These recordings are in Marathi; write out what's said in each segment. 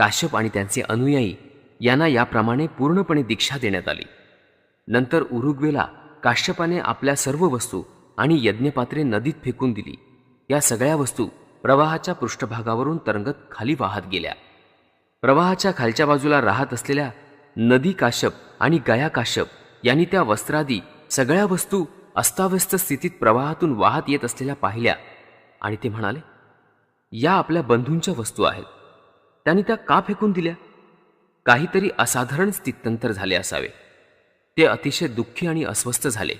काश्यप आणि त्यांचे अनुयायी यांना याप्रमाणे पूर्णपणे दीक्षा देण्यात आली. नंतर उरुग्वेला काश्यपाने आपल्या सर्व वस्तू आणि यज्ञपात्रे नदीत फेकून दिली. या सगळ्या वस्तू प्रवाहाच्या पृष्ठभागावरून तरंगत खाली वाहत गेल्या. प्रवाहाच्या खालच्या बाजूला राहत असलेल्या नदी काश्यप आणि गया काश्यप यांनी त्या वस्त्रादी सगळ्या वस्तू अस्ताव्यस्त स्थितीत प्रवाहातून वाहत येत असलेल्या पाहिल्या आणि ते म्हणाले या आपल्या बंधूंच्या वस्तू आहेत. त्यांनी त्या का फेकून दिल्या. काहीतरी असाधारण स्थित्यंतर झाले असावे. ते अतिशय दुःखी आणि अस्वस्थ झाले.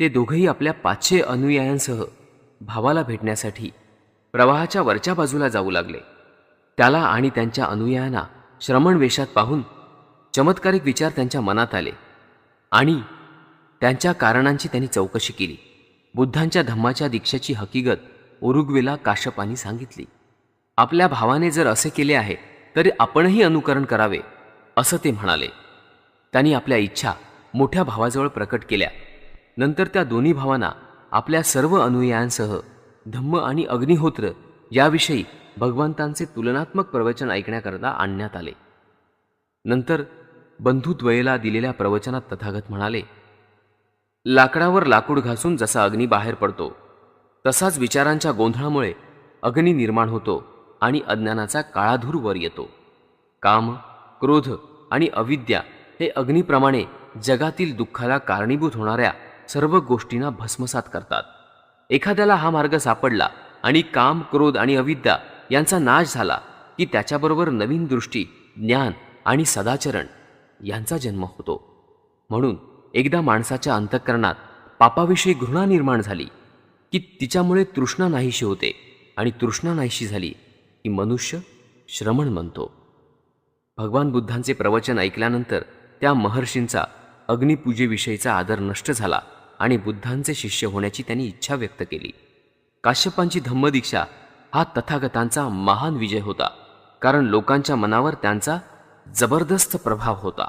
ते दोघंही आपल्या पाचशे अनुयायांसह भावाला भेटण्यासाठी प्रवाहाच्या वरच्या बाजूला जाऊ लागले. त्याला आणि त्यांच्या अनुयायांना श्रमण वेशात पाहून चमत्कारिक विचार त्यांच्या मनात आले आणि त्यांच्या कारणांची त्यांनी चौकशी केली. बुद्धांच्या धम्माच्या दीक्षेची हकीकत उरुग्वेला काश्यपानी सांगितली. आपल्या भावाने जर असे केले आहे तरी आपणही अनुकरण करावे असं ते म्हणाले. त्यांनी आपल्या इच्छा मोठ्या भावाजवळ प्रकट केल्या. नंतर त्या दोन्ही भावांना आपल्या सर्व अनुयायांसह धम्म आणि अग्निहोत्र याविषयी भगवंतांचे तुलनात्मक प्रवचन ऐकण्याकरता आणण्यात आले. नंतर बंधुद्वयेला दिलेल्या प्रवचनात तथागत म्हणाले लाकडावर लाकूड घासून जसा अग्नी बाहेर पडतो तसाच विचारांच्या गोंधळामुळे अग्नी निर्माण होतो. आणि अज्ञानाचा काळाधूर वर येतो. काम क्रोध आणि अविद्या हे अग्नीप्रमाणे जगातील दुःखाला कारणीभूत होणाऱ्या सर्व गोष्टींना भस्मसात करतात. एखाद्याला हा मार्ग सापडला आणि काम क्रोध आणि अविद्या यांचा नाश झाला की त्याच्याबरोबर नवीन दृष्टी ज्ञान आणि सदाचरण यांचा जन्म होतो. म्हणून एकदा माणसाच्या अंतःकरणात पापाविषयी घृणा निर्माण झाली की तिच्यामुळे तृष्णा नाहीशी होते आणि तृष्णा नाहीशी झाली की मनुष्य श्रमण म्हणतो. भगवान बुद्धांचे प्रवचन ऐकल्यानंतर त्या महर्षींचा अग्निपूजेविषयीचा आदर नष्ट झाला आणि बुद्धांचे शिष्य होण्याची त्यांनी इच्छा व्यक्त केली. काश्यपांची धम्मदीक्षा हा तथागतांचा महान विजय होता कारण लोकांच्या मनावर त्यांचा जबरदस्त प्रभाव होता.